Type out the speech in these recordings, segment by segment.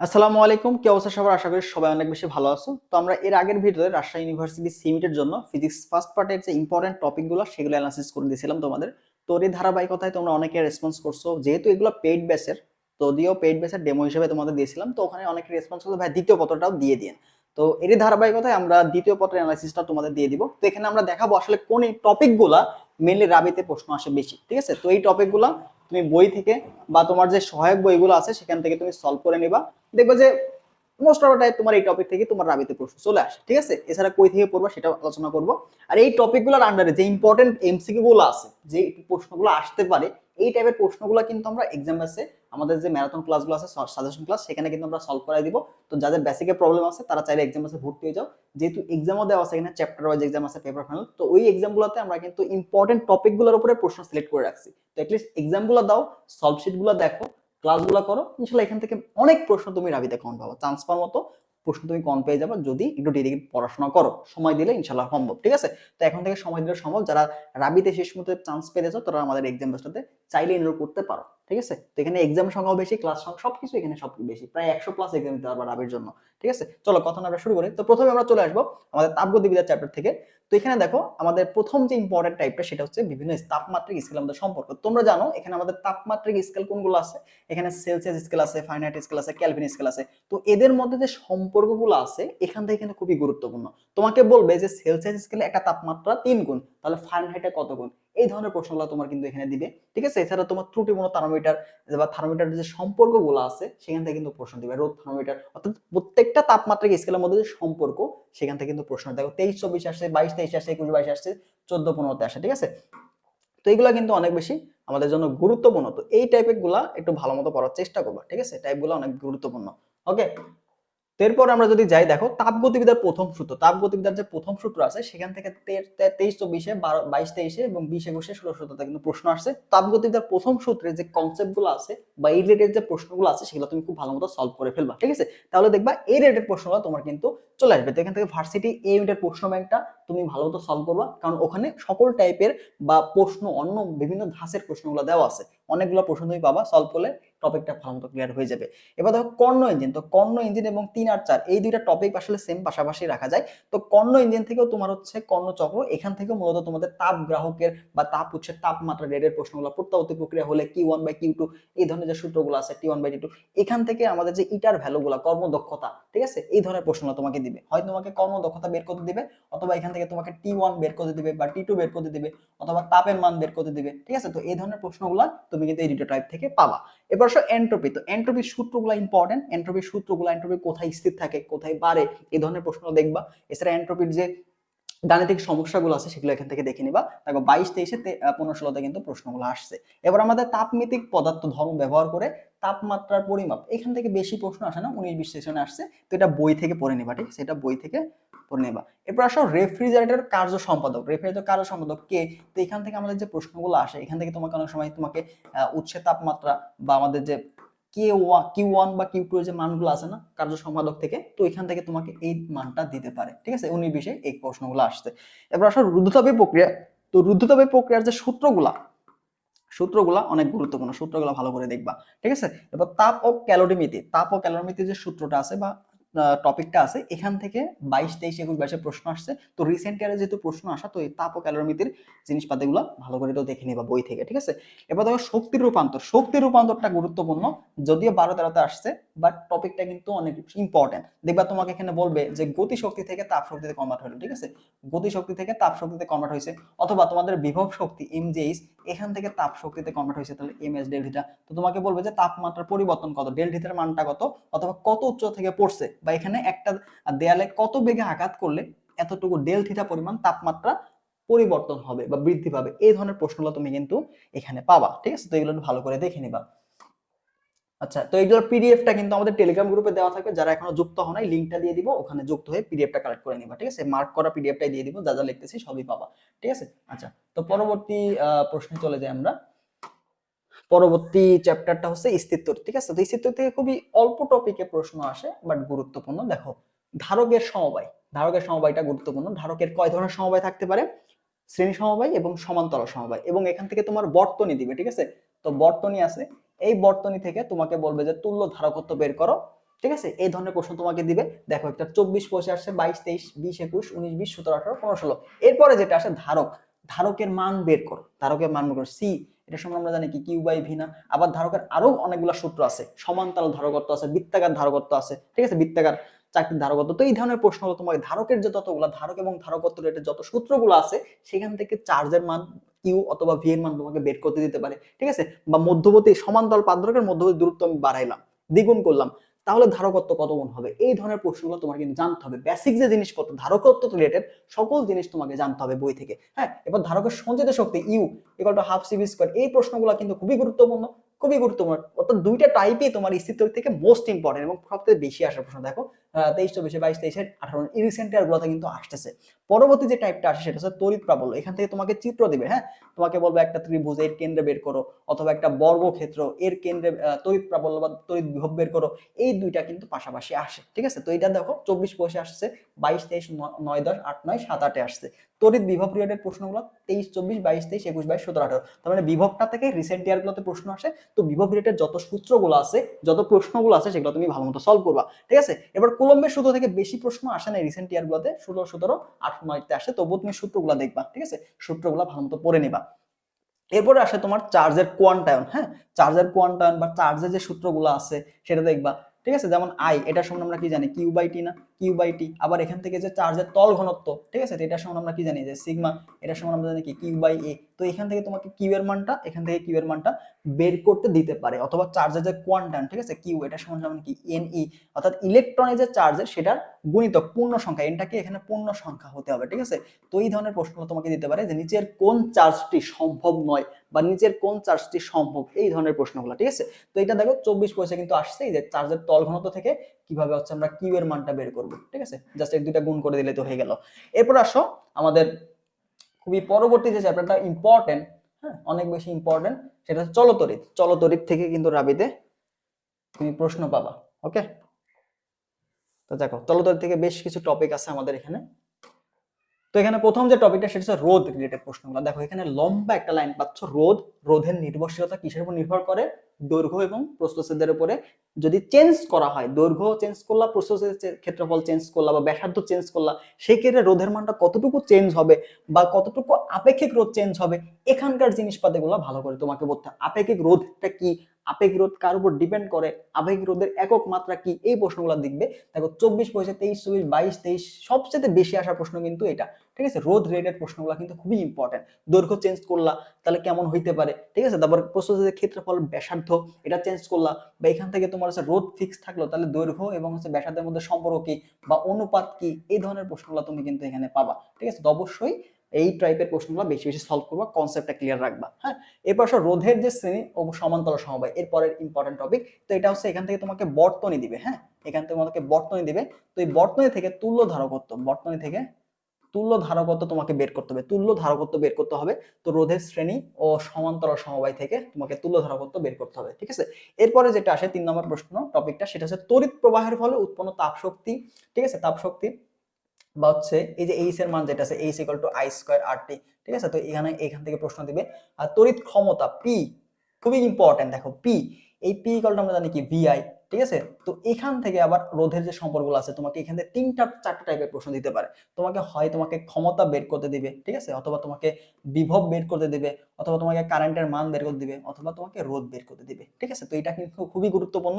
আসসালামু আলাইকুম। কি অবস্থা সবার? আশা করি সবাই অনেক বেশি ভালো আছো। তো আমরা এর আগের ভিডিওতে রাজশাহী ইউনিভার্সিটি সিমিটের জন্য ফিজিক্স ফার্স্ট পার্টের যে ইম্পর্টেন্ট টপিকগুলো সেগুলো অ্যানালাইসিস করে দিয়েছিলাম তোমাদের। তো এই ধারাবাহিকতায় তোমরা অনেকে রেসপন্স করছ। যেহেতু এগুলো পেইড বেসের যদিও পেইড বেসের ডেমো হিসেবে তোমাদের দিয়েছিলাম। তো ওখানে অনেকে রেসপন্স করল ভাই, দ্বিতীয় পত্রটাও দিয়ে দিন তো এরই ধারাবাহিকতায় আমরা দ্বিতীয় পত্রের অ্যানালাইসিসটা তোমাদের দিয়ে দিব। তো এখানে আমরা দেখাবো আসলে কোন এই টপিকগুলা মেনলি রাবিতে প্রশ্ন আসে বেশি, ঠিক আছে? তো এই টপিকগুলা তুমি বই থেকে বা তোমার যে সহায়ক বইগুলো আছে, সেখান থেকে তুমি সলভ করে নিবা। দেখবে যে মোস্ট অফ টাইম তোমার এই টপিক থেকে তোমার রাবিতে প্রশ্ন চলে আসে, ঠিক আছে? এছাড়া কই থেকে পড়বা সেটা আলোচনা করব। আর এই টপিকগুলোর আন্ডারে যে ইম্পর্টেন্ট এমসিকিউ গুলো আছে, যে প্রশ্নগুলো আসতে পারে এই টাইপের প্রশ্নগুলো কিন্তু আমরা এক্সাম আছে, আমাদের যে ম্যারাথন ক্লাসগুলো আছে সাজেশন ক্লাস সেখানে কিন্তু আমরা সলভ করাই দিব। তো যাদের বেসিকে প্রবলেম আছে, তারা চাইলে এক্সাম আছে ভর্তি হয়ে যাও। যেহেতু এক্সামও দেওয়া আছে এখানে চ্যাপ্টার ওয়াইজ এক্সাম আছে পেপার ফাইনাল তো ওই এক্সামগুলোতে আমরা কিন্তু ইম্পর্টেন্ট টপিকগুলোর উপরে প্রশ্ন সিলেক্ট করে রাখছি। তো অ্যাটলিস্ট এক্সামগুলো দাও সলভ শিটগুলো দেখো ক্লাসগুলো করো, ইনশাল্লাহ এখান থেকে অনেক প্রশ্ন তুমি রাবিতে কমন পাবো। চান্স পাওয়ার মতো প্রশ্ন তুমি কম পেয়ে যাবে? যদি একটু ডেডিকেট পড়াশোনা করো, সময় দিলে ইনশাল্লাহ সম্ভব, ঠিক আছে? তো এখন থেকে সময় দিলে সম্ভব। যারা রাবিতে শেষ মতো চান্স পেয়েছ তারা আমাদের এক্সাম বেসটাতে চাইলে এনরোল করতে পারো, ঠিক আছে? তো এখানে এক্সাম সংখ্যাও বেশি ক্লাস সংখ্যা সবকিছু এখানে সব বেশি, প্রায় একশো প্লাস এক্সাম দিতে পারব রাবির জন্য, ঠিক আছে? চলো, কথা আমরা শুরু করি। তো প্রথমে আমরা চলে আসব আমাদের তাপগতিবিদ্যার চ্যাপ্টার থেকে। তো এখানে দেখো আমাদের প্রথম যে ইম্পর্টেন্ট টাইপটা সেটা হচ্ছে বিভিন্ন তাপমাত্রিক স্কেল আমাদের সম্পর্ক। তোমরা জানো এখানে আমাদের তাপমাত্রিক স্কেল কোনগুলো আছে? এখানে সেলসিয়াস স্কেল আছে ফাইনাইট স্কেল আছে ক্যালভিন স্কেল আছে। তো এদের মধ্যে যে সম্পর্কগুলো আছে, এখান থেকে কিন্তু খুবই গুরুত্বপূর্ণ। তোমাকে বলবে যে সেলসিয়াস স্কেলে একটা তাপমাত্রা তিন গুণ, তাহলে ফারেনহাইটে কত গুণ? এই ধরনের প্রশ্নগুলো তোমার কিন্তু এখানে দিবে। ঠিক আছে? এছাড়া তোমার ত্রুটিপূর্ণ থার্মোমিটার বা থার্মোমিটার যে সম্পর্কগুলো আছে, সেখান থেকে কিন্তু প্রশ্ন দিবে। রোদ থার্মোমিটার অর্থাৎ প্রত্যেকটা তাপমাত্রিক স্কেলের মধ্যে যে সম্পর্ক, সেখান থেকে কিন্তু প্রশ্ন দেখো। তেইশ, চব্বিশ আসছে, বাইশ, তেইশ আসছে, একুশ, বাইশ আসছে, চোদ্দ, পনেরোতে আসে ঠিক আছে? তো এগুলো কিন্তু অনেক বেশি আমাদের জন্য গুরুত্বপূর্ণ। তো এই টাইপেরগুলা একটু ভালো মতো পড়ার চেষ্টা করবা, ঠিক আছে? টাইপগুলো অনেক গুরুত্বপূর্ণ। ওকে এরপর আমরা যদি যাই, দেখো, তাপগতিবিদ্যার প্রথম সূত্র। তাপগতিবিদ্যার যে প্রথম সূত্র আছে, সেখান থেকে তেইশ, চব্বিশে বাইশ, তেইশে এবং বিশ, একুশে, ষোলো, সতেরোতে কিন্তু প্রশ্ন আসছে। তাপগতিবিদ্যার প্রথম সূত্রে যে কনসেপ্টগুলো আছে বা এই রিলেটেড যে প্রশ্নগুলো আছে, সেগুলো তুমি খুব ভালো মতো সলভ করে ফেলবা, ঠিক আছে? তাহলে দেখবা, এই রিলেটেড প্রশ্নগুলো তোমার কিন্তু চলে আসবে। তো এখান থেকে ভার্সিটি এই ইউনিটের প্রশ্ন ব্যাংকটা তুমি ভালো মতো সলভ করবা, কারণ ওখানে সকল টাইপের বা প্রশ্ন অন্য বিভিন্ন ধাঁচের প্রশ্নগুলো দেওয়া আছে। অনেকগুলো প্রশ্ন তুমি পাবা সলভ করলে। টপিকটা ভালো ক্লিয়ার হয়ে যাবে। এবার দেখো কর্ণ ইঞ্জিন তো কর্ণ ইঞ্জিন এবং তিন আর চার, এই দুইটা টপিক আসলে সেম পাশাপাশি রাখা যায়। তো কর্ণ ইঞ্জিন থেকেও তোমার হচ্ছে কর্ণ চক্র, এখান থেকে মূলত তোমাদের তাপ গ্রাহকের বা তাপ উৎসের তাপমাত্রা রেডের প্রশ্নগুলো প্রত্যাবর্তী প্রক্রিয়া হলে কি ওয়ান বাই কিউ টু এই ধরনের যে সূত্রগুলো আছে T one by T two এখান থেকে আমাদের যে ইটার ভ্যালুগুলো কর্মদক্ষতা, ঠিক আছে? এই ধরনের প্রশ্নগুলো তোমাকে দিবে। হয় তোমাকে কর্মদক্ষতা বের করতে দিবে, অথবা এখান থেকে তোমাকে টি ওয়ান বের করতে দিবে বা টি টু বের করতে দিবে, অথবা তাপের মান বের করতে দিবে, ঠিক আছে? তো এই ধরনের প্রশ্নগুলো তুমি কিন্তু এই দুটো টাইপ থেকে পাবা। এবার আসো এন্ট্রপি তো এন্ট্রপির সূত্রগুলো ইম্পর্টেন্ট এন্ট্রপির সূত্রগুলো এন্ট্রপি কোথায় স্থির থাকে, কোথায় বাড়ে এই ধরনের প্রশ্ন দেখবা। এছাড়া এন্ট্রপির যে গাণিতিক সমস্যাগুলো আছে, সেগুলো এখান থেকে দেখে নিবা। দেখো বাইশ, তেইশে পনেরো, ষোলোতে কিন্তু প্রশ্নগুলো আসছে। এবার আমাদের তাপমিতিক পদার্থ ধর্ম ব্যবহার করে তাপমাত্রার পরিমাপ, এখান থেকে বেশি প্রশ্ন আসে না, উনিশ বিশ সেশনে আসছে। তো এটা বই থেকে পড়ে নিবা, ঠিক? সেটা বই থেকে পড়ে নেবা। এরপর আসো রেফ্রিজারেটর কার্য সম্পাদক। রেফ্রিজারেটর কার্য সম্পাদক কে? তো এখান থেকে আমাদের যে প্রশ্নগুলো আসে, এখান থেকে তোমাকে অনেক সময় তোমাকে উৎসের তাপমাত্রা বা আমাদের যে কে কিউ ওয়ান বা কিউ টু যে মানগুলো আছে না, কার্য সম্পাদক থেকে, তো এখান থেকে তোমাকে এই মানটা দিতে পারে, ঠিক আছে? উনি বিষয়ে এই প্রশ্নগুলো আসছে। এবার আসলে রুদ্ধতাপীয় প্রক্রিয়া। তো রুদ্ধতাপীয় প্রক্রিয়ার যে সূত্রগুলা সূত্রগুলা অনেক গুরুত্বপূর্ণ, সূত্রগুলো ভালো করে দেখবা, ঠিক আছে? এবার তাপ ও ক্যালোরিমিতি, তাপ ও ক্যালোরিমিতি যে সূত্রটা আছে বা টপিকটা আছে, এখান থেকে বাইশ, তেইশ, একুশ বাইশে প্রশ্ন আসছে। তো রিসেন্ট ইয়ারে যেহেতু প্রশ্ন আসা, তো এই তাপ ও ক্যালোরিমিতির জিনিসপাতিগুলো ভালো করে তো দেখে নিবা বই থেকে, ঠিক আছে? এবার দেখো শক্তির রূপান্তর। শক্তির রূপান্তরটা গুরুত্বপূর্ণ। যদিও বারো, তেরোতে আসছে বাট টপিকটা কিন্তু অনেক ইম্পর্টেন্ট দেখবা তোমাকে এখানে বলবে যে গতি শক্তি থেকে তাপ শক্তিতে কনভার্ট হলো, ঠিক আছে? গতি শক্তি থেকে তাপ শক্তিতে কনভার্ট হয়েছে, অথবা তোমাদের বিভব শক্তি এমজিএইচ এখান থেকে তাপ শক্তিতে কনভার্ট হয়েছে, তাহলে এম এস ডেলথিটা তো তোমাকে বলবে যে তাপমাত্রার পরিবর্তন কত? ডেলথিটার মানটা কত? অথবা কত উচ্চ থেকে পড়ছে? বা এখানে একটা দেয়ালে কত বেগে আঘাত করলে এতটুকু ডেলথিটা পরিমাণ তাপমাত্রা পরিবর্তন হবে বা বৃদ্ধি পাবে? এই ধরনের প্রশ্নগুলো তুমি কিন্তু এখানে পাবা। ঠিক আছে? তো এগুলো ভালো করে দেখে নিবা। আচ্ছা তো এইগুলোর পিডিএফটা কিন্তু আমাদের টেলিগ্রাম গ্রুপে দেওয়া থাকবে। যারা এখনও যুক্ত হয় নাই লিঙ্কটা দিয়ে দিব, ওখানে যুক্ত হয়ে পিডিএফটা কালেক্ট করে নিবা, ঠিক আছে? মার্ক করা পিডিএফটাই দিয়ে দিব, যা যা লিখতেছি সবই পাবা, ঠিক আছে? আচ্ছা তো পরবর্তী প্রশ্নে চলে যাই আমরা। পরবর্তী চ্যাপ্টারটা হচ্ছে স্থিত্ব ঠিক আছে? তো স্থিত্ব থেকে খুবই অল্প টপিকে প্রশ্ন আসে বাট গুরুত্বপূর্ণ। দেখো, ধারকের সমবায়, ধারকের সমবায়টা গুরুত্বপূর্ণ। ধারকের কয় ধরনের সমবায় থাকতে পারে? শ্রেণি সমবায় এবং সমান্তরাল সমবায়, এবং এখান থেকে তোমার বর্তনী দিবে, ঠিক আছে? তো বর্তনী আছে এই বর্তনী থেকে তোমাকে বলবে যে তুল্য ধারকত্ব বের করো, ঠিক আছে? এই ধরনের প্রশ্ন তোমাকে দিবে। দেখো, একটা চব্বিশ পঁচিশ আসছে, বাইশ, তেইশ, বিশ, একুশ, উনিশ, বিশ, সতেরো, আঠারো, পনেরো, ষোলো। এরপরে যেটা আসে, ধারক। ধারকের মান বের করো। ধারকের মান বের করো। সি, এটা সময় আমরা জানি কি, কিউ বাই ভি না। আবার ধারকের আরও অনেকগুলো সূত্র আছে। সমান্তরাল ধারকত্ব আছে, বৃত্তাকার ধারকত্ব আছে, ঠিক আছে? বৃত্তাকার চাকরির ধারকত্ব। তো এই ধরনের প্রশ্নগুলো তোমাকে ধারকের যে ততগুলো, ধারক এবং ধারকত্ব রেটের যত সূত্রগুলো আছে, সেখান থেকে চার্জের মান কিউ অথবা ভি এর মান তোমাকে বের করতে দিতে পারে, ঠিক আছে? বা মধ্যবর্তী সমান্তরাল পাদ্রকের মধ্যবর্তী দূরত্ব আমি বাড়াইলাম, দ্বিগুণ করলাম, তাহলে ধারকত্ব কত গুণ হবে? এই ধরনের প্রশ্নগুলো তোমার কিন্তু জানতে হবে। বেসিক যে জিনিসপত্র, ধারকত্ব রিলেটেড সকল জিনিস তোমাকে জানতে হবে বই থেকে হ্যাঁ? এবার ধারকের সঞ্চিত শক্তি U equal to half C V square এই প্রশ্নগুলো কিন্তু খুবই গুরুত্বপূর্ণ খুবই গুরুত্বপূর্ণ। অর্থাৎ দুইটা টাইপই তোমার স্থিত থেকে মোস্ট ইম্পর্টেন্ট এবং সবথেকে বেশি আসার প্রশ্ন, দেখো। তেইশ চব্বিশে বাইশ তেইশে আঠারো। এই রিসেন্ট ইয়ারগুলোতে কিন্তু আসতেছে। পরবর্তী যে টাইপটা আসে সেটা হচ্ছে তড়িৎ প্রাবল্য। এখান থেকে তোমাকে চিত্র দিবে হ্যাঁ? তোমাকে বলব একটা ত্রিভুজ, এর কেন্দ্রে বের করো, অথবা একটা বর্গক্ষেত্র, এর কেন্দ্রে তড়িৎ প্রাবল্য বা তড়িৎ বিভব বের করো। এই দুইটা কিন্তু পাশাপাশি আসে, ঠিক আছে? তো এটা দেখো, চব্বিশ পয়সে আসছে, বাইশ তেইশ নয় দশ, আট নয়, সাত আটে আসছে। তড়িৎ বিভব রিলেটেড প্রশ্নগুলো, তেইশ, চব্বিশ, বাইশ, তেইশ, একুশ, বাইশ, সতেরো, আঠারো। তার মানে বিভবটা থেকে রিসেন্ট ইয়ারগুলোতে প্রশ্ন আসে। তো বিভব রিলেটেড যত সূত্রগুলো আছে, যত প্রশ্নগুলো আছে, সেগুলো তুমি ভালো মতো সলভ করবা, ঠিক আছে? এবার কুলম্বের সূত্র থেকে বেশি প্রশ্ন আসে না রিসেন্ট ইয়ারগুলোতে ষোলো, সতেরো আঠারো নয়তে আসে। তবুও তুমি সূত্রগুলো দেখবা, ঠিক আছে? সূত্রগুলো ভালো মতো পড়ে নিবা। এরপরে আসে তোমার চার্জের কোয়ান্টায়ন হ্যাঁ? চার্জের কোয়ান্টায়ন বা চার্জের যে সূত্রগুলো আছে, সেটা দেখবা, ঠিক আছে? যেমন আই এটার সঙ্গে আমরা কি জানি? কিউ বাই টি না? কিউ বাই টি আবার এখান থেকে যে চার্জের তল ঘনত্ব, ঠিক আছে? এটার সমান আমরা কি জানি যে সিগমা এটার সমান আমরা জানি কি? কিউ বাই এ তো এখান থেকে তোমাকে কিউ এর মানটা, এখান থেকে কিউ এর মানটা বের করতে দিতে পারে, অথবা চার্জের যে কোয়ান্টাম ঠিক আছে? কিউ এটার সমান যেমন কি? এন ই অর্থাৎ ইলেকট্রনের যে চার্জের সেটার গুণিতক পূর্ণ সংখ্যা এনটাকে এখানে পূর্ণ সংখ্যা হতে হবে, ঠিক আছে? তো এই ধরনের প্রশ্নগুলো তোমাকে দিতে পারে যে নিচের কোন চার্জটি সম্ভব নয়, বা নিচের কোন চার্জটি সম্ভব, এই ধরনের প্রশ্নগুলো, ঠিক আছে? তো এটা দেখো, চব্বিশ পয়সা কিন্তু আসছে যে চার্জের তল ঘনত্ব থেকে কীভাবে হচ্ছে আমরা কিউ এর মানটা বের করব। ঠিক আছে? জাস্ট এক, দুইটা গুণ করে দিলে তো হয়ে গেল। এরপর আসো আমাদের খুবই পরবর্তী যে চ্যাপ্টারটা ইম্পর্টেন্ট হ্যাঁ অনেক বেশি ইম্পর্টেন্ট সেটা চলতরিত চলতরিৎ। থেকে কিন্তু রাবিতে তুমি প্রশ্ন পাবা ওকে তো দেখো চলতরিত থেকে বেশ কিছু টপিক আছে আমাদের এখানে। তো এখানে প্রথম যে টপিকটা সেটা হচ্ছে রোধ রিলেটেড প্রশ্নগুলো। দেখো, এখানে লম্বা একটা লাইন পাচ্ছ রোদ রোধের নির্ভরশীলতা কিসের উপর নির্ভর করে? দৈর্ঘ্য এবং প্রস্থচ্ছেদের উপরে। যদি চেঞ্জ করা হয়, দৈর্ঘ্য চেঞ্জ করলা, প্রস্থচ্ছেদের ক্ষেত্রফল চেঞ্জ করলা বা ব্যাসার্ধ চেঞ্জ করলা সেই ক্ষেত্রে রোধের মানটা কতটুকু চেঞ্জ হবে বা কতটুকু আপেক্ষিক রোধ চেঞ্জ হবে? এখানকার জিনিসপাতিগুলো ভালো করে তোমাকে বলতে আপেক্ষিক রোধটা কি? আপেক্ষিক রোধ কার উপর ডিপেন্ড করে? আবেগ রোধের একক মাত্রা কি? এই প্রশ্নগুলো দেখবে। দেখো, চব্বিশ পয়সা, তেইশ, চব্বিশ, বাইশ, তেইশ, সবচেয়ে বেশি আসা প্রশ্ন কিন্তু এটা। ঠিক আছে? রোধ রিলেটেড প্রশ্নগুলো কিন্তু খুবই ইম্পর্টেন্ট দৈর্ঘ্য চেঞ্জ করলা, তাহলে কেমন হইতে পারে? ঠিক আছে? তারপর প্রস্তুতের ক্ষেত্রফল ব্যাসার্ধ, এটা চেঞ্জ করলা। বা এখান থেকে তোমার হচ্ছে রোধ ফিক্স থাকল, তাহলে দৈর্ঘ্য এবং হচ্ছে ব্যাসার্ধের মধ্যে সম্পর্ক কি? বা অনুপাত কি? এই ধরনের প্রশ্নগুলো তুমি কিন্তু এখানে পাবা। ঠিক আছে? অবশ্যই এই টাইপের প্রশ্নগুলো বেশি বেশি সলভ করবা কনসেপ্টটা ক্লিয়ার রাখবা হ্যাঁ? এরপর আসো রোধের যে শ্রেণি ও সমান্তরাল সমবায় এরপরের ইম্পর্টেন্ট টপিক তো এটা হচ্ছে এখান থেকে তোমাকে বর্তনী দিবে হ্যাঁ? এখান থেকে তোমাকে বর্তনী দিবে, তো এই বর্তনী থেকে তুল্য ধারকত্ব, বর্তনী থেকে তুল্য ধারকত্ব তোমাকে বের করতে হবে, তুল্য ধারকত্ব বের করতে হবে, তো রোধের শ্রেণি ও সমান্তরাল সমবায় থেকে তোমাকে তুল্য ধারকত্ব বের করতে হবে, ঠিক আছে? এরপরে যেটা আসে তিন নম্বর প্রশ্ন টপিকটা সেটা হচ্ছে তড়িৎ প্রবাহের ফলে উৎপন্ন তাপশক্তি, ঠিক আছে? তাপ শক্তি বা হচ্ছে এই যে এইচ এর মান যেটা আছে H equal to I square R T ঠিক আছে? তো এখানে, এখান থেকে প্রশ্ন দিবে। আর তড়িৎ ক্ষমতা পি খুবই ইম্পর্টেন্ট দেখো পি এই পি ইকুয়াল টু আমরা জানি কি ভিআই ঠিক আছে? তো এখান থেকে আবার রোধের যে সম্পর্কগুলো আছে, তোমাকে এখান থেকে তিনটা, চারটা টাইপের প্রশ্ন দিতে পারে। তোমাকে হয় তোমাকে ক্ষমতা বের করতে দিবে, ঠিক আছে? অথবা তোমাকে বিভব বের করতে দিবে, অথবা তোমাকে কারেন্টের মান বের করতে দিবে, অথবা তোমাকে রোধ বের করতে দিবে, ঠিক আছে? তো এটা কিন্তু খুবই গুরুত্বপূর্ণ।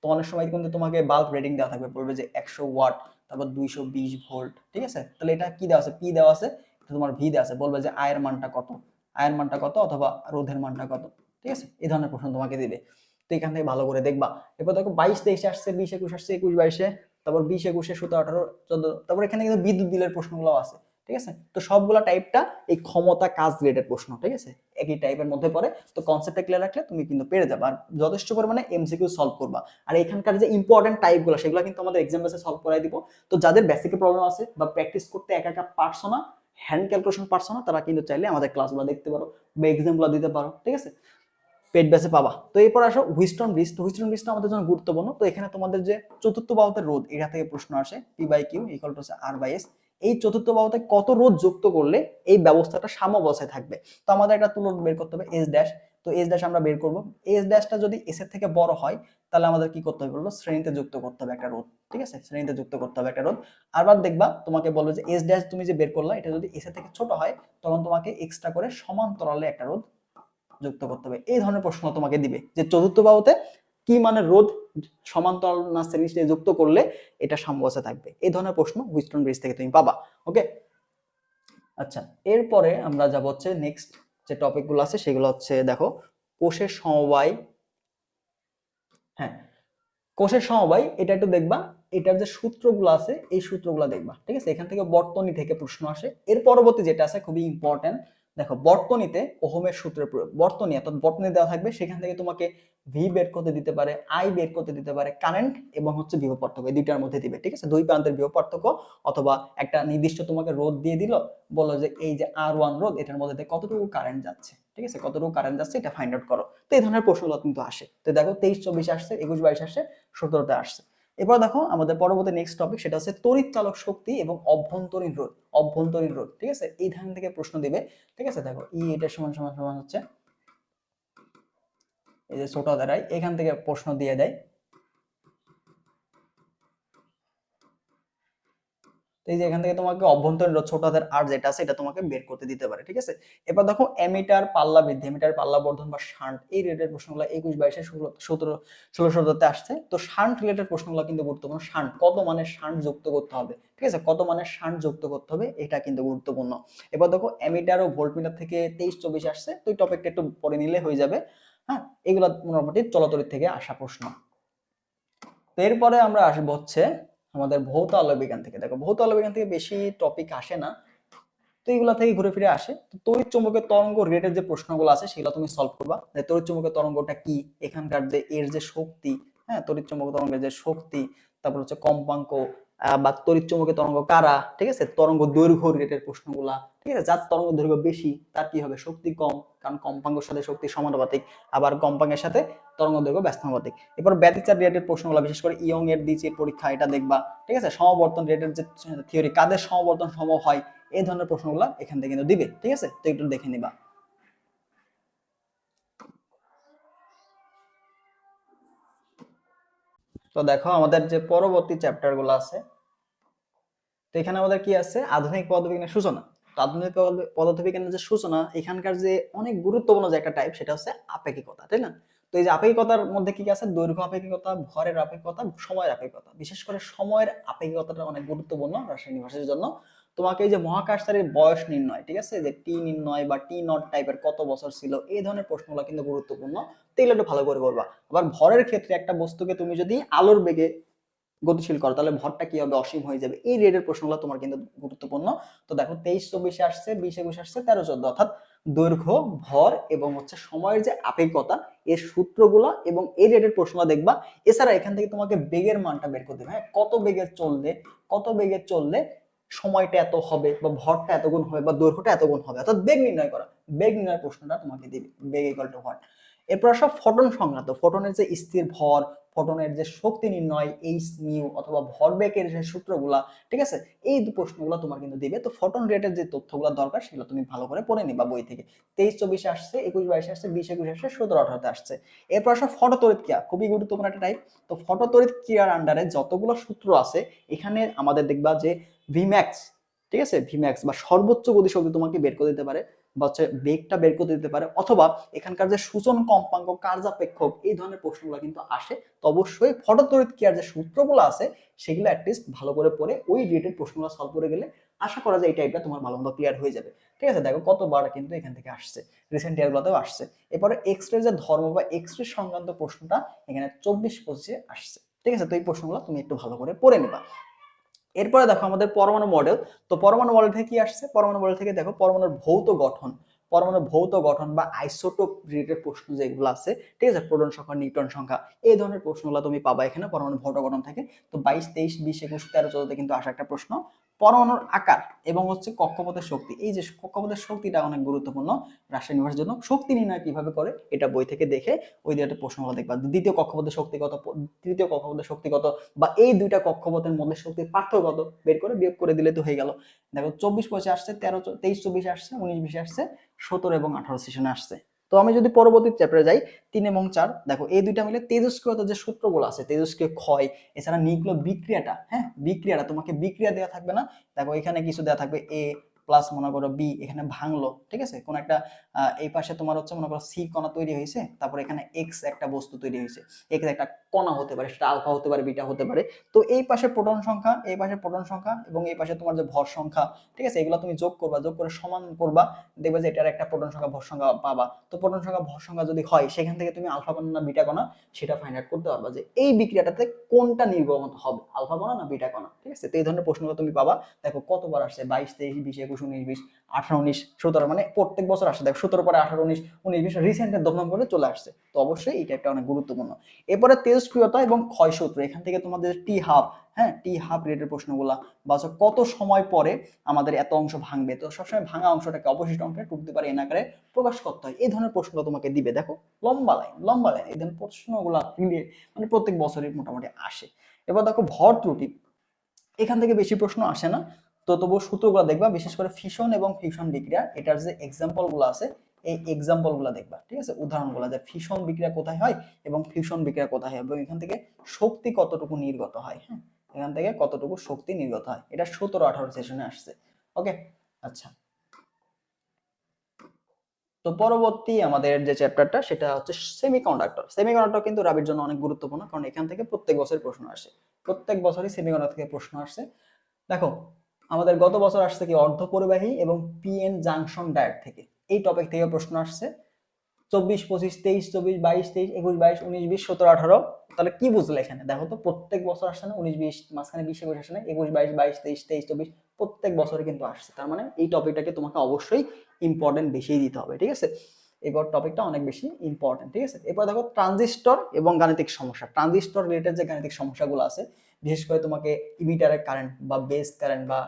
তো অনেক সময় কিন্তু তোমাকে বাল্ব রেটিং দেওয়া থাকবে, বলবে যে একশো ওয়াট তারপর দুইশো বিশ ভোল্ট, ঠিক আছে? তাহলে এটা কি দেওয়া আছে? পি দেওয়া আছে তোমার ভি দেওয়া আছে। বলবে যে আয়ের মানটা কত? আয়ের মানটা কত অথবা রোধের মানটা কত? ঠিক আছে? এই ধরনের প্রশ্ন তোমাকে দিবে। তো এখান থেকে ভালো করে দেখবা। এরপর দেখো বাইশ, তেইশে আসছে, বিশ, একুশ আসছে, একুশ, বাইশে, তারপর বিশ, একুশে, সতেরো, আঠারো, চোদ্দ, তারপর এখানে কিন্তু বিদ্যুৎ বিলের প্রশ্নগুলো আছে। ঠিক আছে? তো সবগুলা টাইপটা এই ক্ষমতা কাজ রিলেটেড প্রশ্ন, ঠিক আছে? একই টাইপের মধ্যে পড়ে, তো কনসেপ্টটা ক্লিয়ার রাখলে তুমি কিন্তু পেরে যাবে। আর যথেষ্ট পরিমাণে এমসিকিউ সলভ করবা। আর এখানকার যে ইম্পর্টেন্ট টাইপগুলো সেগুলো কিন্তু আমাদের এক্সাম বেসে সলভ করাই দিব। তো যাদের বেসিকে প্রবলেম আছে বা প্র্যাকটিস করতে একা একা পারছ না হ্যান্ড ক্যালকুলেশন পারছ না, তারা কিন্তু চাইলে আমাদের ক্লাসগুলো দেখতে পারো বা এক্সামগুলো দিতে পারো, ঠিক আছে? পেট ব্যাসে পাবা। তো এরপর আসো হুইস্টন ব্রিজ তো হুইস্টন ব্রিজটা আমাদের জন্য গুরুত্বপূর্ণ। তো এখানে তোমাদের যে চতুর্থ বাহুতের রোধ, এটা থেকে প্রশ্ন আসে P by Q equal to R by S এই চতুর্থ বাহুতে কত রোধ যুক্ত করলে এই ব্যবস্থাটা অবস্থায় থাকবে? তো আমাদের একটা তুলন বের করতে হবে এস ড্যাশ তো এস ড্যাশ আমরা বের করব। এস ড্যাশটা যদি এস এর থেকে বড় হয়, তাহলে আমাদের কি করতে হবে বলল শ্রেণীতে যুক্ত করতে হবে একটা রোধ, ঠিক আছে? শ্রেণীতে যুক্ত করতে হবে একটা রোধ। আবার দেখবা, তোমাকে বলবে যে এস ড্যাশ তুমি যে বের করলা, এটা যদি এস এর থেকে ছোট হয়, তখন তোমাকে এক্সট্রা করে সমান্তরালে একটা রোধ যুক্ত করতে হবে। এই ধরনের প্রশ্ন তোমাকে দিবে যে চতুর্থ বাহুতে কি মানে রোধ সমান্তরাল না শ্রেণি সাথে যুক্ত করলে এটা সাম্যবস্থা থাকবে। এই ধরনের প্রশ্ন হুইস্টন ব্রিজ থেকে তুমি পাবা ওকে আচ্ছা এরপরে আমরা যাব হচ্ছে নেক্সট যে টপিকগুলো আছে সেগুলো হচ্ছে দেখো, কোষের সমবায় হ্যাঁ কোষের সমবায়, এটা একটু দেখবা, এটার যে সূত্রগুলো আছে, এই সূত্রগুলো দেখবা, ঠিক আছে? এখান থেকে বর্তনী থেকে প্রশ্ন আসে। এর পরবর্তী যেটা আছে খুবই ইম্পর্টেন্ট দেখো, বর্তনীতে ওহমের সূত্রের প্রয়োগ বর্তনী অর্থাৎ বর্তনী দেওয়া থাকবে, সেখান থেকে তোমাকে ভি বের করতে দিতে পারে আই বের করতে দিতে পারে কারেন্ট এবং হচ্ছে বিভব পার্থক্য এই দুইটার মধ্যে দিবে, ঠিক আছে? দুই প্রান্তের বিভব পার্থক্য অথবা একটা নির্দিষ্ট তোমাকে রোধ দিয়ে দিল বলো যে এই যে আর ওয়ান রোধ, এটার মধ্যে কতটুকু কারেন্ট যাচ্ছে, ঠিক আছে? কতটুকু কারেন্ট যাচ্ছে এটা ফাইন্ড আউট করো। তো এই ধরনের প্রশ্নগুলো কিন্তু আসে। তো দেখো, তেইশ, চব্বিশ আসছে, একুশ, বাইশ আসছে, সতেরোতে আসছে। এবার দেখো আমাদের পরবর্তী নেক্সট টপিক সেটা হচ্ছে তড়িৎ চালক শক্তি এবং অভ্যন্তরীণ রোধ অভ্যন্তরীণ রোধ, ঠিক আছে? এই ধান থেকে প্রশ্ন দিবে, ঠিক আছে? দেখো ই এটা সমান সমান সমান হচ্ছে এই যে ছোট দ্বারাই এখান থেকে প্রশ্ন দিয়ে দেয়। এই যে এখান থেকে তোমাকে অভ্যন্তরীণ রোধ ছোট হাতের আর যেটা আছে, এটা তোমাকে বের করতে দিতে পারে, ঠিক আছে? এবার দেখো এমিটার পাল্লা বৃদ্ধি এমিটার পাল্লা বর্ধন বা শান্ট, এই রিলেটেড প্রশ্নগুলো একুশ, বাইশে সতেরো, ষোলো, সতেরোতে আসছে। তো শান্ট রিলেটেড প্রশ্নগুলো কিন্তু গুরুত্বপূর্ণ। শান্ট, কত মানের শান্ট যুক্ত করতে হবে, ঠিক আছে? কত মানের শান্ট যুক্ত করতে হবে, এটা কিন্তু গুরুত্বপূর্ণ। এবার দেখো এমিটার ও ভোল্টমিটার থেকে তেইশ, চব্বিশ আসছে, তো এই টপিকটা একটু পরে নিলে হয়ে যাবে। হ্যাঁ এগুলো মোটামুটি চলাচলের থেকে আসা প্রশ্ন। এরপরে আমরা আসব হচ্ছে আমাদের ভৌত আলোবিজ্ঞান থেকে। দেখো, ভৌত আলোবিজ্ঞান থেকে বেশি টপিক আসে না। তো এগুলো থেকে ঘুরে ফিরে আসে। তো তড়িৎ চুম্বকের তরঙ্গ রেটের যে প্রশ্নগুলো আছে, সেগুলো তুমি সলভ করবা। যে তড়িৎ চুম্বকের তরঙ্গটা কি? এখানকার যে এর যে শক্তি হ্যাঁ তড়িৎ চুম্বক তরঙ্গের যে শক্তি, তারপর হচ্ছে কম্পাঙ্ক বা তড়িৎ চুম্বকের তরঙ্গ কারা? ঠিক আছে? তরঙ্গ দৈর্ঘ্য রিলেটেড প্রশ্নগুলা। ঠিক আছে? যার তরঙ্গ দৈর্ঘ্য বেশি, তার কি হবে? শক্তি কম, কারণ কম্পাঙ্কের সাথে শক্তি সমানুপাতিক। আবার কম্পাঙ্গের সাথে তরঙ্গ দৈর্ঘ্য ব্যস্তানুপাতিক। এরপর ব্যতিচার রিলেটেড প্রশ্নগুলো, বিশেষ করে ইয়ং এর দিচির পরীক্ষা, এটা দেখবা। ঠিক আছে? সমবর্তন রিলেটেড যে থিওরি কাদের সমবর্তন সম হয়, এই ধরনের প্রশ্নগুলো এখান থেকে কিন্তু দিবে। ঠিক আছে? তো একটু দেখে নিবা। তো দেখো আমাদের যে পরবর্তী চ্যাপ্টারগুলো আছে, তো এখানে আমাদের কি আছে? আধুনিক পদার্থবিজ্ঞানের সূচনা। তো আধুনিক পদার্থবিজ্ঞানের যে সূচনা, এখানকার যে অনেক গুরুত্বপূর্ণ যে একটা টাইপ সেটা হচ্ছে আপেক্ষিকতা, তাই না? তো এই যে আপেক্ষিকতার মধ্যে কি কি আছে? দৈর্ঘ্য আপেক্ষিকতা, ভরের আপেক্ষিকতা, সময়ের আপেক্ষিকতা। বিশেষ করে সময়ের আপেক্ষিকতাটা অনেক গুরুত্বপূর্ণ রাসায়নিক ইউনিভার্সিটির জন্য। তোমাকে এই যে মহাকাশচারীর বয়স নির্ণয়, ঠিক আছে? যে টি নির্ণয় বা টি নট টাইপের কত বছর ছিল, এই ধরনের প্রশ্নগুলো কিন্তু গুরুত্বপূর্ণ। তো একটু ভালো করে করবা আবার ভরের ক্ষেত্রে একটা বস্তুকে তুমি যদি আলোর বেগে গতিশীল করো, তাহলে ভরটা কি হবে? অসীম হয়ে যাবে। এই রেটের প্রশ্নগুলো তোমার কিন্তু গুরুত্বপূর্ণ। তো দেখো, তেইশ, চব্বিশে আসছে, বিশ, একুশ আসছে, তেরো, চোদ্দ। অর্থাৎ দৈর্ঘ্য, ভর এবং হচ্ছে সময়ের যে আপেক্ষতা এর সূত্রগুলো এবং এই রেটের প্রশ্নগুলো দেখবা। এছাড়া এখান থেকে তোমাকে বেগের মানটা বের করতে হবে হ্যাঁ কত বেগে চললে, কত বেগে চললে সময়টা এত হবে বা ভরটা এত গুণ হবে বা দৈর্ঘ্যটা এত গুণ হবে, অর্থাৎ বেগ নির্ণয় করা। বেগ নির্ণয় প্রশ্নটা তোমাকে দিবে, বেগ ইকাল টু ভর এরপর আসা ফটন সংক্রান্ত ফটনের যে স্থির ভর ফটনের যে শক্তি নির্ণয়, এইচ নিউ অথবা ভরবেগের যে সূত্রগুলা, ঠিক আছে? এই দু প্রশ্নগুলো তোমার কিন্তু দিবে। তো ফটন রেটের যে তথ্যগুলো দরকার, সেগুলো তুমি ভালো করে পড়ে নিবা বই থেকে। তেইশ, চব্বিশে আসছে, একুশ, বাইশে আসছে, বিশ, একুশ আসছে, সতেরো, আঠারোতে আসছে। এরপর আসলে ফটোতড়িৎ ক্রিয়া, খুবই গুরুত্বপূর্ণ একটা টাইপ তো ফটোতড়িৎ ক্রিয়ার আন্ডারে যতগুলো সূত্র আছে, এখানে আমাদের দেখবা যে ভিম্যাক্স ঠিক আছে? ভিম্যাক্স বা সর্বোচ্চ গতিশক্তি তোমাকে বের করে দিতে পারে। বা হচ্ছে বেগটা বের করে দিতে পারে, অথবা এখানকার যে সূচন কম্পাঙ্ক, কার্যাপেক্ষক, এই ধরনের প্রশ্নগুলো কিন্তু আসে। তো অবশ্যই ফটোতড়িৎ ক্রিয়ার যে সূত্রগুলো আছে, সেগুলো অ্যাটলিস্ট ভালো করে পড়ে ওই রিলেটেড প্রশ্নগুলো সলভ করে গেলে আশা করা যায় এই টাইপটা তোমার ভালো মতো ক্লিয়ার হয়ে যাবে। ঠিক আছে? দেখো কতবার কিন্তু এখান থেকে আসছে রিসেন্ট ইয়ারগুলোতেও আসছে। এরপরে এক্স রে যে ধর্ম বা এক্স রে সংক্রান্ত প্রশ্নটা এখানে চব্বিশ পঁচিশে আসছে। ঠিক আছে? তো এই প্রশ্নগুলো তুমি একটু ভালো করে পড়ে নিবা। এরপরে দেখো আমাদের পরমাণু মডেল তো পরমাণু মডেল থেকে কি আসছে? পরমাণু মডেল থেকে দেখো পরমাণুর ভৌত গঠন পরমাণু ভৌত গঠন বা আইসোটোপ রিলেটেড প্রশ্ন যেগুলো আছে, ঠিক আছে? প্রোটন সংখ্যা নিউটন সংখ্যা, এই ধরনের প্রশ্নগুলো তুমি পাবা এখানে পরমাণু ভৌত গঠন থেকে। তো বাইশ, তেইশ, বিশ, একুশ, তেরো, চোদ্দতে কিন্তু আসা একটা প্রশ্ন। পরমাণুর আকার এবং হচ্ছে কক্ষপথের শক্তি। এই যে কক্ষপথের শক্তিটা অনেক গুরুত্বপূর্ণ রাজশাহী ইউনিভার্সিটির জন্য। শক্তি নির্ণয় কীভাবে করে, এটা বই থেকে দেখে ওই দুইটা প্রশ্নগুলো দেখবা। দ্বিতীয় কক্ষপথের শক্তিগত তৃতীয় কক্ষপথের শক্তি কত বা এই দুইটা কক্ষপথের মধ্যে শক্তির পার্থক্য কত, বের করে বিয়োগ করে দিলে তো হয়ে গেল। দেখো, চব্বিশ পঁচিশে আসছে, তেরো, তেইশ, চব্বিশে আসছে, উনিশ, বিশে আসছে, সতেরো এবং আঠারো সেশনে আসছে। তো আমি যদি পরবর্তী চ্যাপ্টারে যাই, তিন এবং চার, দেখো, এই দুইটা মিলে তেজস্ক্রিয়তা যে সূত্রগুলো আছে, তেজস্ক্রিয় ক্ষয়, এছাড়া নিউক্লিয় বিক্রিয়াটা হ্যাঁ বিক্রিয়াটা তোমাকে বিক্রিয়া দেওয়া থাকবে না। দেখো, এখানে কিছু দেওয়া থাকবে এ প্লাস মনে করো বি এখানে ভাঙলো, ঠিক আছে? কোন একটা এই পাশে তোমার হচ্ছে মনে করো সি কণা তৈরি হয়েছে, তারপর এখানে এক্স একটা বস্তু তৈরি হয়েছে। এক্স একটা কণা হতে পারে, সেটা আলফা হতে পারে বিটা হতে পারে। তো এই পাশে প্রোটন সংখ্যা, এই পাশে প্রোটন সংখ্যা এবং এই পাশে তোমার যে ভর সংখ্যা, ঠিক আছে? এগুলো তুমি যোগ করবা, যোগ করে সমান করবা, দেখবে যে এটার একটা প্রোটন সংখ্যা, ভর সংখ্যা পাবা। তো প্রোটন সংখ্যা, ভর সংখ্যা যদি হয়, সেখান থেকে তুমি আলফা কণা না বিটা কণা, সেটা ফাইন্ড আউট করতে পারবা যে এই বিক্রিয়াটাতে কোনটা নির্গমন হবে আলফা কণা না বিটা কণা, ঠিক আছে? তো এই ধরনের প্রশ্নগুলো তুমি পাবা। দেখো কতবার আসছে, বাইশ, তেইশ, বিশ, একুশ উনিশ, বিশ, আঠারো, উনিশ, সতেরো মানে প্রত্যেক বছর আসছে দেখো, সতেরো পরে আঠারো, উনিশ উনিশ, বিশ রিসেন্টের দমদম করে চলে আসছে। তো অবশ্যই এটা একটা অনেক গুরুত্বপূর্ণ। এরপরে তেজস্ক্রিয়তা এবং ক্ষয়সূত্র এখান থেকে তোমাদের টি হাফ হ্যাঁ? টি হাফ রেটের প্রশ্নগুলা। বা কত সময় পরে আমাদের এত অংশ ভাঙবে? তো সবসময় ভাঙা অংশটাকে অবশিষ্ট অংশে টুকতে পারে এন আকারে প্রকাশ করতে হয়। এই ধরনের প্রশ্নগুলো তোমাকে দিবে। দেখো, লম্বা লাইন লম্বা লাইন। এই ধরনের প্রশ্নগুলো মানে প্রত্যেক বছরই মোটামুটি আসে। এবার দেখো ভর ত্রুটি। এখান থেকে বেশি প্রশ্ন আসে না। তো তবুও সূত্রগুলো দেখবা, বিশেষ করে ফিশন এবং ফিউশন বিক্রিয়া, এটার যে এক্সাম্পলগুলো আছে, এই এক্সাম্পলগুলো দেখবা, ঠিক আছে? উদাহরণগুলো যে ফিশন বিক্রিয়া কোথায় হয় এবং ফিউশন বিক্রিয়া কোথায় হয়, এবং এখান থেকে শক্তি কতটুকু নির্গত হয় হ্যাঁ? এখান থেকে কতটুকু শক্তি নির্গত হয়, এটা সতেরো আঠারো সেশনে আসছে ওকে আচ্ছা। তো পরবর্তী আমাদের যে চ্যাপ্টারটা সেটা হচ্ছে সেমিকন্ডাক্টর সেমিকন্ডাক্টর কিন্তু রাবির জন্য অনেক গুরুত্বপূর্ণ, কারণ এখান থেকে প্রত্যেক বছর প্রশ্ন আসে। প্রত্যেক বছরই সেমিকন্ডাক্টর থেকে প্রশ্ন আসছে দেখো আমাদের গত বছর আসছে কি অর্ধপরিবাহী এবং পিএন জাংশন ডায়েট থেকে। এই টপিক থেকে প্রশ্ন আসছে। চব্বিশ, পঁচিশ, তেইশ, চব্বিশ, বাইশ, তেইশ, একুশ, বাইশ, উনিশ, বিশ, সতেরো, আঠারো, তাহলে কি বুঝলে এখানে? দেখো তো, প্রত্যেক বছর আসছে না, উনিশ, বিশ, মাঝখানে বিশ, একুশ আসছে না, একুশ, বাইশ বাইশ, তেইশ তেইশ, চব্বিশ, প্রত্যেক বছরে কিন্তু আসছে। তার মানে এই টপিকটাকে তোমাকে অবশ্যই ইম্পর্টেন্ট বেশি দিতে হবে, ঠিক আছে? এবার টপিকটা অনেক বেশি ইম্পর্টেন্ট ঠিক আছে? এরপর দেখো ট্রানজিস্টর এবং গাণিতিক সমস্যা। ট্রানজিস্টর রিলেটেড যে গাণিতিক সমস্যাগুলো আছে, বিশেষ করে তোমাকে ইমিটারের কারেন্ট বা বেস কারেন্ট বা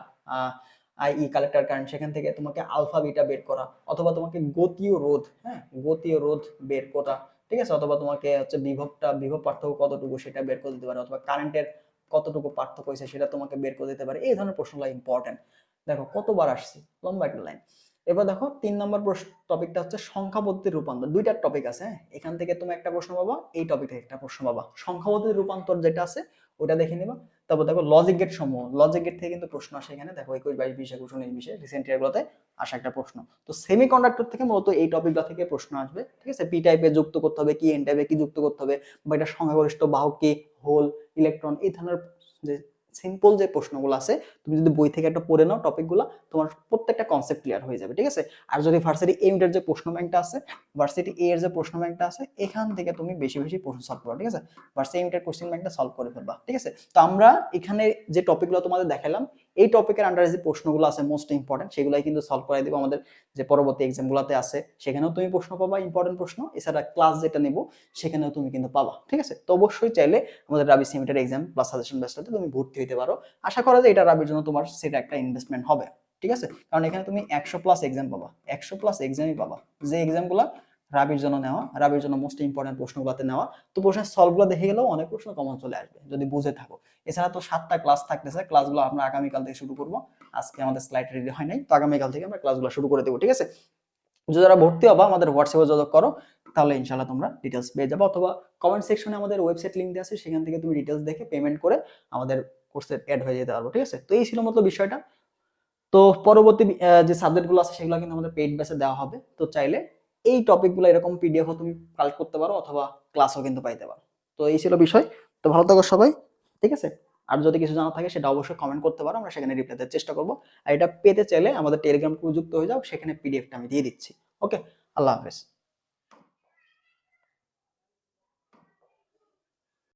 আইই কালেক্টর কারেন্ট সেখান থেকে তোমাকে আলফা বিটা বের করা অথবা তোমাকে গতীয় রোধ হ্যাঁ? গতীয় রোধ বের করা, ঠিক আছে? অথবা তোমাকে হচ্ছে বিভবটা, বিভব পার্থক্য কতটুকু সেটা বের করে দিতে পারে অথবা কারেন্টের কতটুকু পার্থক্য হয়েছে সেটা তোমাকে বের করে দিতে পারে, এই ধরনের প্রশ্নগুলো ইম্পর্টেন্ট দেখো, কতবার আসছি? লম্বা একটা লাইন এবার দেখো তিন নম্বর প্রশ্ন টপিকটা হচ্ছে সংখ্যা পদ্ধতির রূপান্তর। দুইটা টপিক আছে হ্যাঁ? এখান থেকে তুমি একটা প্রশ্ন পাবা, এই টপিক থেকে একটা প্রশ্ন পাবা। সংখ্যা পদ্ধতির রূপান্তর যেটা আছে, ওটা দেখে নিবা। তারপর দেখো লজিক গেট সমূহ লজিক গেট থেকে কিন্তু প্রশ্ন আসে এখানে। দেখো একুশ বাইশ, বিশ একুশ, উনিশ, বিশে রিসেন্ট ইয়ারগুলোতে আসা একটা প্রশ্ন। তো সেমি কন্ডাক্টর থেকে মূলত এই টপিকগুলো থেকে প্রশ্ন আসবে, ঠিক আছে? পি টাইপে যুক্ত করতে হবে, কি এন টাইপে কি যুক্ত করতে হবে, বা এটা সংখ্যাগরিষ্ঠ বাহক কি হোল ইলেকট্রন এই ধরনের যে সিম্পল যে প্রশ্নগুলো আছে, তুমি যদি বই থেকে একটা পড়ে নাও টপিকগুলো তোমার প্রত্যেকটা কনসেপ্ট ক্লিয়ার হয়ে যাবে, ঠিক আছে? আর যদি ভার্সিটি এমটার যে প্রশ্ন ব্যাংকটা আছে ভার্সিটি এ এর যে প্রশ্ন ব্যাংকটা আছে, এখান থেকে তুমি বেশি বেশি প্রশ্ন সলভ করো ঠিক আছে? ভার্সিটি এর কোশ্চেন ব্যাংকটা সলভ করে ফেলবা, ঠিক আছে? তো আমরা এখানে যে টপিকগুলো তোমাদের দেখালাম এই টপিকের আন্ডারে যে প্রশ্নগুলো আছে মোস্ট ইম্পর্টেন্ট সেগুলাই কিন্তু সলভ করে দেবো আমাদের যে পরবর্তী এক্সামগুলোতে আছে। সেখানেও তুমি প্রশ্ন পাবা ইম্পর্টেন্ট প্রশ্ন। এছাড়া ক্লাস যেটা নেব, সেখানেও তুমি কিন্তু পাবা, ঠিক আছে? তো অবশ্যই চাইলে আমাদের রাবি সেমিটার এক্সাম প্লাস সাজেশন বেসটাতে তুমি ভর্তি হতে পারো। আশা করা যায় এটা রাবির জন্য তোমার সেটা একটা ইনভেস্টমেন্ট হবে, ঠিক আছে? কারণ এখানে তুমি একশো প্লাস এক্সাম পাবা, একশো প্লাস এক্সামই পাবা। যে এক্সামগুলো রাবির জন্য নেওয়া, রাবির জন্য মোস্ট ইম্পর্টেন্ট প্রশ্নগুলোতে নেওয়া। তো প্রশ্নের সলভগুলো দেখে গেলেও অনেক প্রশ্ন কমন চলে আসবে, যদি বুঝে থাকো। এছাড়া তো সাতটা ক্লাস থাকতেছে ক্লাসগুলো আমরা আগামীকাল থেকে শুরু করব। আজকে আমাদের স্লাইড রেডি হয় নাই, তো আগামীকাল থেকে আমরা ক্লাসগুলো শুরু করে দেবো, ঠিক আছে? যদি যারা ভর্তি হবা, আমাদের হোয়াটসঅ্যাপে যোগাযোগ করো, তাহলে ইনশাল্লাহ তোমরা ডিটেলস পেয়ে যাবে। অথবা কমেন্ট সেকশনে আমাদের ওয়েবসাইট লিঙ্ক দেওয়া আছে, সেখান থেকে তুমি ডিটেলস দেখে পেমেন্ট করে আমাদের কোর্সে অ্যাড হয়ে যেতে পারব, ঠিক আছে? তো এই ছিল মতো বিষয়টা। তো পরবর্তী যে সাবজেক্টগুলো আছে, সেগুলো কিন্তু আমাদের পেইড বেসে দেওয়া হবে। তো চাইলে এই টপিকগুলো এরকম পিডিএফও তুমি কালেক্ট করতে পারো অথবা ক্লাসও কিন্তু পাইতে পারো। তো এই ছিল বিষয়। তো ভালো থাকো সবাই, ঠিক আছে? আর যদি কিছু জানা থাকে সেটা অবশ্যই কমেন্ট করতে পারো, আমরা সেখানে রিপ্লাই দেওয়ার চেষ্টা করব। আর এটা পেতে চাইলে আমাদের টেলিগ্রাম যুক্ত হয়ে যাও, সেখানে পিডিএফটা আমি দিয়ে দিচ্ছি। ওকে আল্লাহ হাফেজ।